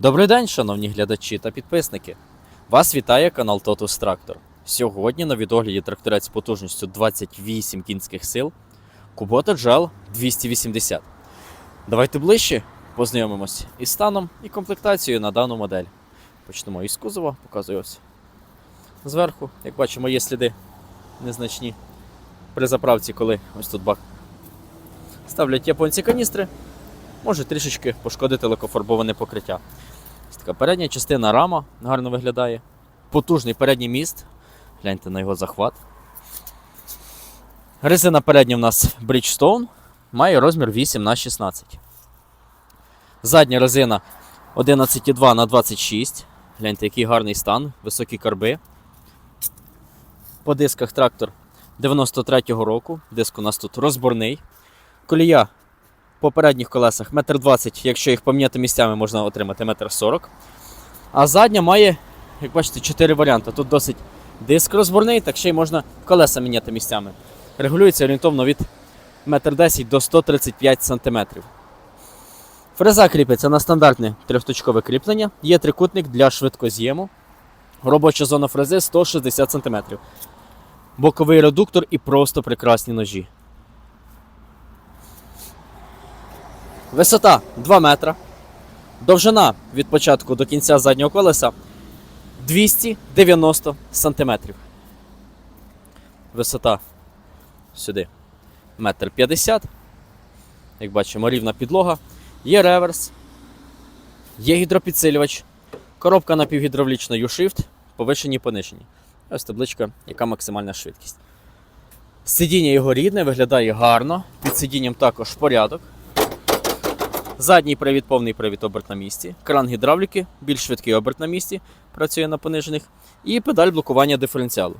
Добрий день, шановні глядачі та підписники. Вас вітає канал Totus Tractor. Сьогодні на відогляді тракторець потужністю 28 кінських сил Kubota GL 280. Давайте ближче познайомимось із станом і комплектацією на дану модель. Почнемо із кузова, показую ось. Зверху, як бачимо, є сліди незначні при заправці, коли ось тут бак. Ставлять японці каністри, може трішечки пошкодити лакофарбоване покриття. Ось така передня частина рама гарно виглядає. Потужний передній міст. Гляньте на його захват. Резина передня в нас Bridgestone. Має розмір 8 на 16. Задня резина 11,2 на 26. Гляньте, який гарний стан, високі карби. По дисках трактор 93-го року. Диск у нас тут розборний. Колія по передніх колесах 1,20 м, якщо їх поміняти місцями, можна отримати 1,40 м. А задня має, як бачите, 4 варіанти. Тут досить диск розборний, так ще й можна колеса міняти місцями. Регулюється орієнтовно від 1,10 м до 135 см. Фреза кріпиться на стандартне трьохточкове кріплення. Є трикутник для швидкоз'єму. Робоча зона фрези 160 см. Боковий редуктор і просто прекрасні ножі. Висота 2 метра. Довжина від початку до кінця заднього колеса 290 сантиметрів. Висота сюди 1,50 м. Як бачимо, рівна підлога. Є реверс, є гідропідсилювач, коробка напівгідравлічна U-Shift, повишені понижені. Ось табличка, яка максимальна швидкість. Сидіння його рідне, виглядає гарно. Під сидінням також порядок. Задній привід, повний привід оберт на місці. Кран гідравліки, більш швидкий оберт на місці, працює на понижених. І педаль блокування диференціалу.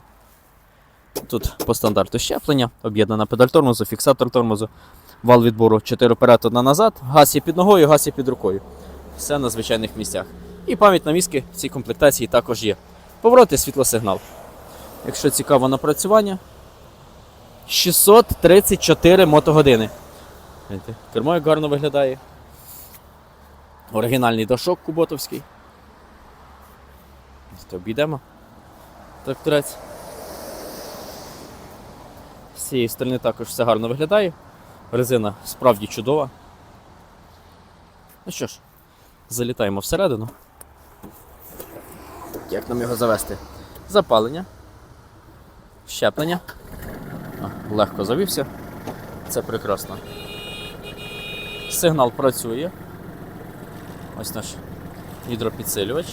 Тут по стандарту щеплення, об'єднана педаль тормозу, фіксатор тормозу, вал відбору 4 вперед, 1 назад, газ є під ногою, газ є під рукою. Все на звичайних місцях. І пам'ять на мізки в цій комплектації також є. Повороти, світлосигнал. Якщо цікаво напрацювання, 634 мотогодини. Кермо як гарно виглядає. Оригінальний дошок куботовський. Ось Обійдемо. Тракторець. З цієї сторони також все гарно виглядає. Резина справді чудова. Ну що ж, залітаємо всередину. Як нам його завести? Запалення. Щеплення. Легко завівся. Це прекрасно. Сигнал працює. Ось наш гідропідсилювач.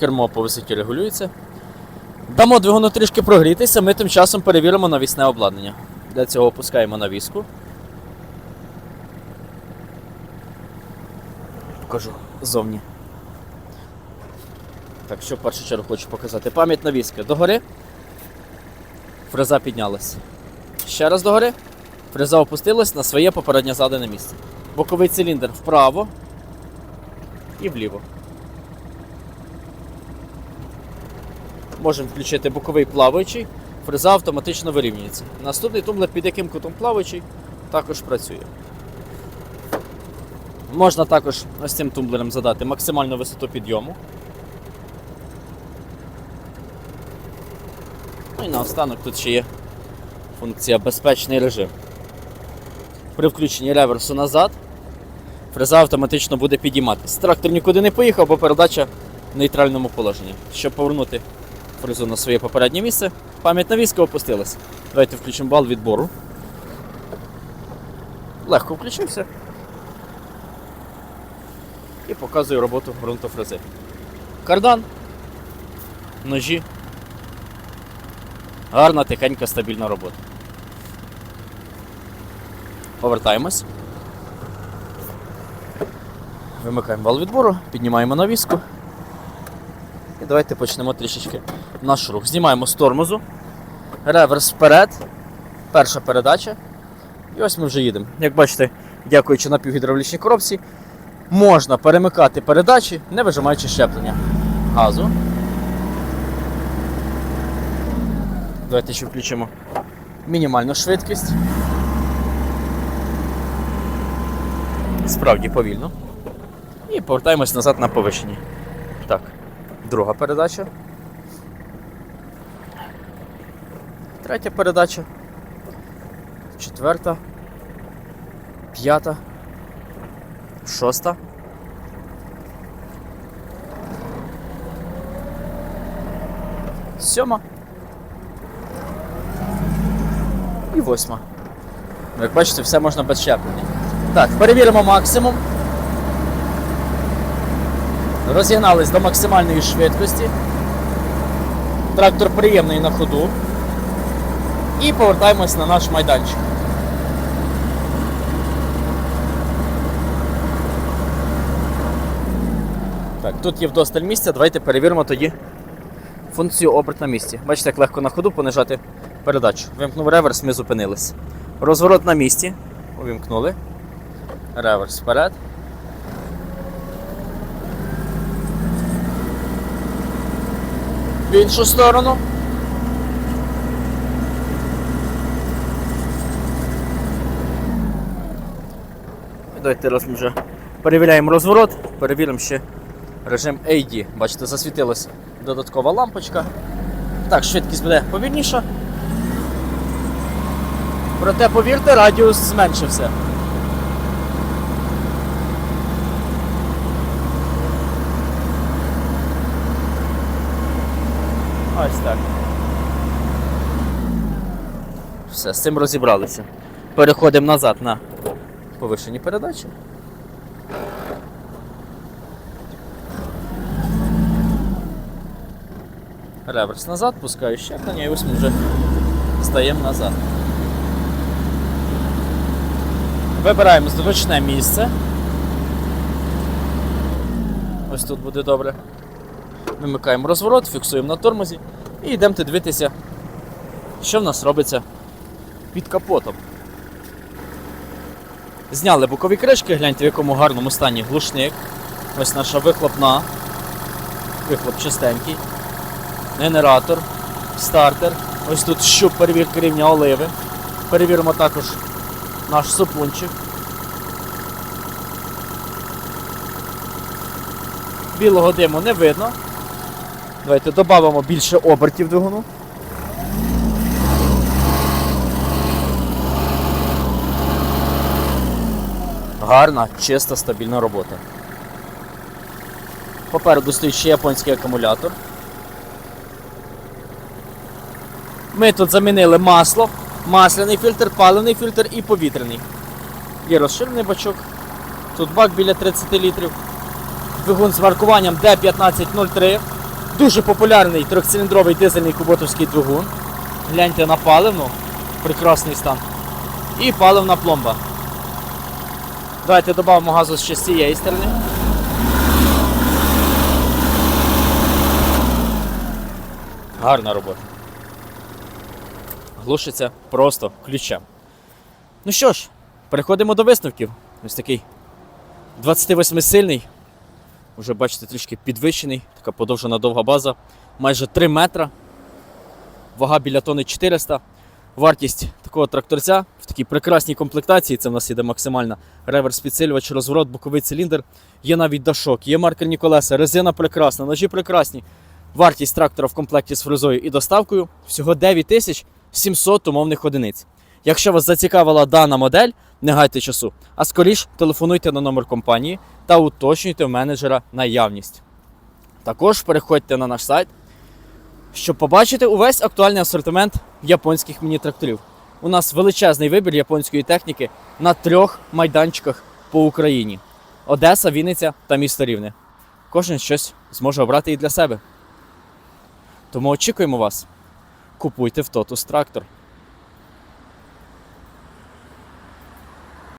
Кермо по висоті регулюється. Дамо двигуну трішки прогрітися, ми тим часом перевіримо навісне обладнання. Для цього опускаємо навіску. Покажу ззовні. Так, що в першу чергу хочу показати. Пам'ять навіски. Догори. Фреза піднялась. Ще раз догори. Фреза опустилась на своє попереднє задане місце. Боковий циліндр вправо і вліво. Можемо включити боковий плаваючий, фреза автоматично вирівнюється. Наступний тумблер, під яким кутом плаваючий, також працює. Можна також ось цим тумблером задати максимальну висоту підйому. Ну і наостанок тут ще є функція безпечний режим. При включенні реверсу назад фреза автоматично буде підійматися. Трактор нікуди не поїхав, бо передача в нейтральному положенні. Щоб повернути фрезу на своє попереднє місце, пам'ять навіска опустилась. Давайте включимо бал відбору. Легко включився. І показую роботу ґрунтофрези. Кардан, ножі. Гарна, тихенька, стабільна робота. Повертаємось. Вимикаємо вал відбору, піднімаємо навіску. І давайте почнемо трішечки наш рух. Знімаємо з тормозу, реверс вперед, перша передача. І ось ми вже їдемо. Як бачите, дякуючи напівгідравлічній коробці, можна перемикати передачі, не вижимаючи щеплення газу. Давайте ще включимо мінімальну швидкість. Справді повільно. І повертаємось назад на повишенні. Так, друга передача. Третя передача. Четверта. П'ята. Шоста. Сьома. І восьма. Як бачите, все можна без щеплення. Так, перевіримо максимум. Розігнались до максимальної швидкості. Трактор приємний на ходу. І повертаємось на наш майданчик. Так, тут є вдосталь місця, давайте перевіримо тоді функцію оберт на місці. Бачите, як легко на ходу понижати передачу. Вимкнув реверс, ми зупинились. Розворот на місці. Увімкнули. Реверс вперед. В іншу сторону. Давайте раз ми вже перевіряємо розворот, перевіримо ще режим AD. Бачите, засвітилась додаткова лампочка. Так, швидкість буде повільніша. Проте, повірте, радіус зменшився. Ось так. Все, з цим розібралися. Переходимо назад на повишені передачі. Реверс назад, пускаю щеплення і ось ми вже стаємо назад. Вибираємо зручне місце. Ось тут буде добре. Вимикаємо розворот, фіксуємо на тормозі і йдемо дивитися, що в нас робиться під капотом. Зняли бокові кришки, гляньте в якому гарному стані глушник. Ось наша вихлопна. Вихлоп чистенький. Генератор, стартер. Ось тут щуп перевірки рівня оливи. Перевіримо також наш супунчик. Білого диму не видно. Давайте додамо більше обертів двигуну. Гарна, чиста, стабільна робота. Попереду стоїть ще японський акумулятор. Ми тут замінили масло, масляний фільтр, паливний фільтр і повітряний. Є розширений бачок. Тут бак біля 30 літрів. Двигун з маркуванням D1503. Дуже популярний трьохциліндровий дизельний куботовський двигун. Гляньте на паливну. Прекрасний стан. І паливна пломба. Давайте додамо газу ще з цієї сторони. Гарна робота. Глушиться просто ключем. Ну що ж, переходимо до висновків. Ось такий 28-сильний. Уже бачите, трішки підвищений, така подовжена довга база, майже 3 метра. Вага біля тони 400. Вартість такого тракторця в такій прекрасній комплектації, це в нас іде максимальна реверс підсилювач, розворот, боковий циліндр, є навіть дашок, є маркерні колеса, резина прекрасна, ножі прекрасні. Вартість трактора в комплекті з фрезою і доставкою всього 9700 умовних одиниць. Якщо вас зацікавила дана модель, не гайте часу, а скоріш телефонуйте на номер компанії та уточнюйте в менеджера наявність. Також переходьте на наш сайт, щоб побачити увесь актуальний асортимент японських міні-тракторів. У нас величезний вибір японської техніки на трьох майданчиках по Україні: Одеса, Вінниця та місто Рівне. Кожен щось зможе обрати і для себе. Тому очікуємо вас. Купуйте в Тотус трактор.